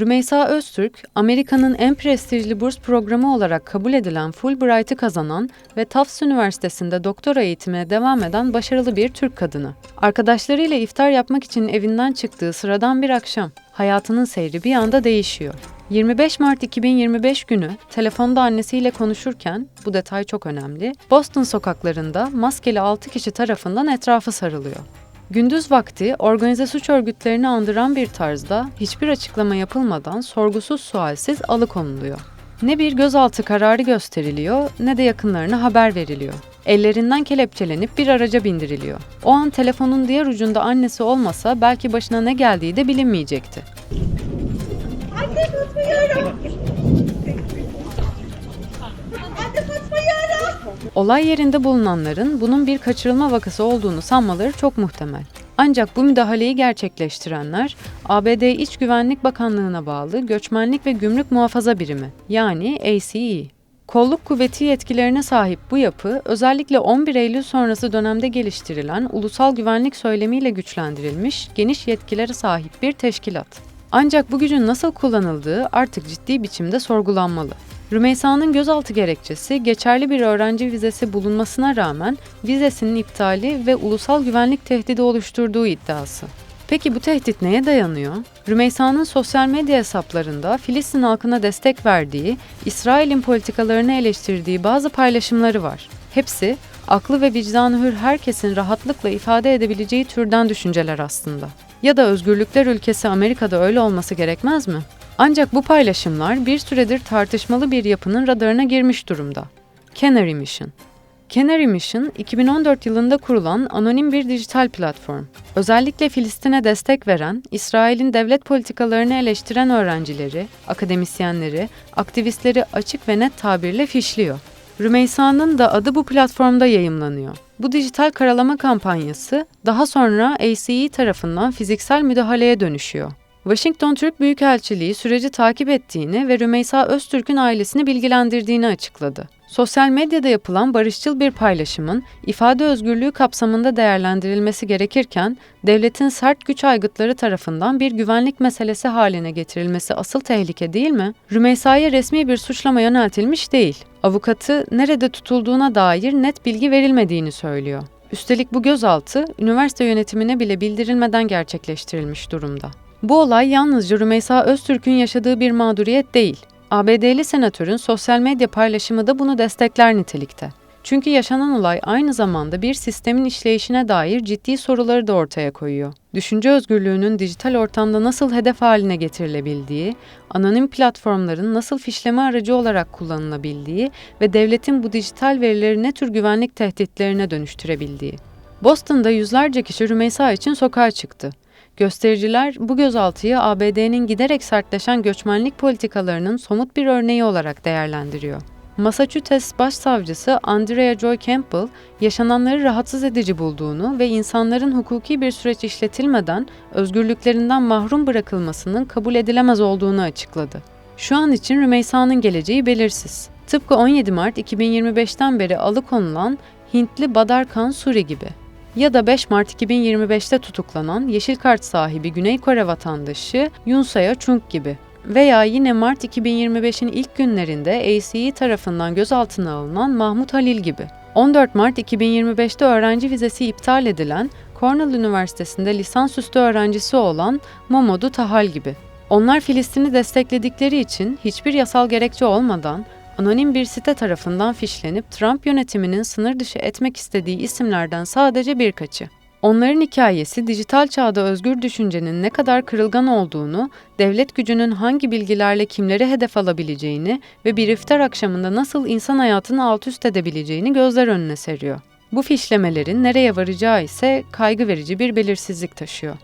Rümeysa Öztürk, Amerika'nın en prestijli burs programı olarak kabul edilen Fulbright'ı kazanan ve Tufts Üniversitesi'nde doktora eğitimine devam eden başarılı bir Türk kadını. Arkadaşlarıyla iftar yapmak için evinden çıktığı sıradan bir akşam, hayatının seyri bir anda değişiyor. 25 Mart 2025 günü telefonda annesiyle konuşurken, bu detay çok önemli, Boston sokaklarında maskeli 6 kişi tarafından etrafı sarılıyor. Gündüz vakti organize suç örgütlerini andıran bir tarzda hiçbir açıklama yapılmadan sorgusuz sualsiz alıkonuluyor. Ne bir gözaltı kararı gösteriliyor ne de yakınlarına haber veriliyor. Ellerinden kelepçelenip bir araca bindiriliyor. O an telefonun diğer ucunda annesi olmasa belki başına ne geldiği de bilinmeyecekti. Anne tutmuyorum. Olay yerinde bulunanların bunun bir kaçırılma vakası olduğunu sanmaları çok muhtemel. Ancak bu müdahaleyi gerçekleştirenler ABD İç Güvenlik Bakanlığı'na bağlı Göçmenlik ve Gümrük Muhafaza Birimi yani ACE. Kolluk kuvveti yetkilerine sahip bu yapı özellikle 11 Eylül sonrası dönemde geliştirilen ulusal güvenlik söylemiyle güçlendirilmiş geniş yetkilere sahip bir teşkilat. Ancak bu gücün nasıl kullanıldığı artık ciddi biçimde sorgulanmalı. Rümeysa'nın gözaltı gerekçesi geçerli bir öğrenci vizesi bulunmasına rağmen vizesinin iptali ve ulusal güvenlik tehdidi oluşturduğu iddiası. Peki bu tehdit neye dayanıyor? Rümeysa'nın sosyal medya hesaplarında Filistin halkına destek verdiği, İsrail'in politikalarını eleştirdiği bazı paylaşımları var. Hepsi aklı ve vicdanı hür herkesin rahatlıkla ifade edebileceği türden düşünceler aslında. Ya da özgürlükler ülkesi Amerika'da öyle olması gerekmez mi? Ancak bu paylaşımlar bir süredir tartışmalı bir yapının radarına girmiş durumda. Canary Mission. Canary Mission, 2014 yılında kurulan anonim bir dijital platform. Özellikle Filistin'e destek veren, İsrail'in devlet politikalarını eleştiren öğrencileri, akademisyenleri, aktivistleri açık ve net tabirle fişliyor. Rümeysa'nın da adı bu platformda yayımlanıyor. Bu dijital karalama kampanyası daha sonra ACE tarafından fiziksel müdahaleye dönüşüyor. Washington Türk Büyükelçiliği süreci takip ettiğini ve Rümeysa Öztürk'ün ailesini bilgilendirdiğini açıkladı. Sosyal medyada yapılan barışçıl bir paylaşımın ifade özgürlüğü kapsamında değerlendirilmesi gerekirken, devletin sert güç aygıtları tarafından bir güvenlik meselesi haline getirilmesi asıl tehlike değil mi? Rümeysa'ya resmi bir suçlama yöneltilmiş değil. Avukatı nerede tutulduğuna dair net bilgi verilmediğini söylüyor. Üstelik bu gözaltı üniversite yönetimine bile bildirilmeden gerçekleştirilmiş durumda. Bu olay yalnızca Rümeysa Öztürk'ün yaşadığı bir mağduriyet değil. ABD'li senatörün sosyal medya paylaşımı da bunu destekler nitelikte. Çünkü yaşanan olay aynı zamanda bir sistemin işleyişine dair ciddi soruları da ortaya koyuyor. Düşünce özgürlüğünün dijital ortamda nasıl hedef haline getirilebildiği, anonim platformların nasıl fişleme aracı olarak kullanılabildiği ve devletin bu dijital verileri ne tür güvenlik tehditlerine dönüştürebildiği. Boston'da yüzlerce kişi Rümeysa için sokağa çıktı. Göstericiler bu gözaltıyı ABD'nin giderek sertleşen göçmenlik politikalarının somut bir örneği olarak değerlendiriyor. Massachusetts Başsavcısı Andrea Joy Campbell, yaşananları rahatsız edici bulduğunu ve insanların hukuki bir süreç işletilmeden özgürlüklerinden mahrum bırakılmasının kabul edilemez olduğunu açıkladı. Şu an için Rümeysa'nın geleceği belirsiz. Tıpkı 17 Mart 2025'ten beri alıkonulan Hintli Badar Khan Suri gibi ya da 5 Mart 2025'te tutuklanan yeşil kart sahibi Güney Kore vatandaşı Yoon Saya Chung gibi veya yine Mart 2025'in ilk günlerinde ACE tarafından gözaltına alınan Mahmut Halil gibi. 14 Mart 2025'te öğrenci vizesi iptal edilen Cornell Üniversitesi'nde lisansüstü öğrencisi olan Momodu Tahal gibi. Onlar Filistin'i destekledikleri için hiçbir yasal gerekçe olmadan anonim bir site tarafından fişlenip Trump yönetiminin sınır dışı etmek istediği isimlerden sadece birkaçı. Onların hikayesi dijital çağda özgür düşüncenin ne kadar kırılgan olduğunu, devlet gücünün hangi bilgilerle kimleri hedef alabileceğini ve bir iftar akşamında nasıl insan hayatını alt üst edebileceğini gözler önüne seriyor. Bu fişlemelerin nereye varacağı ise kaygı verici bir belirsizlik taşıyor.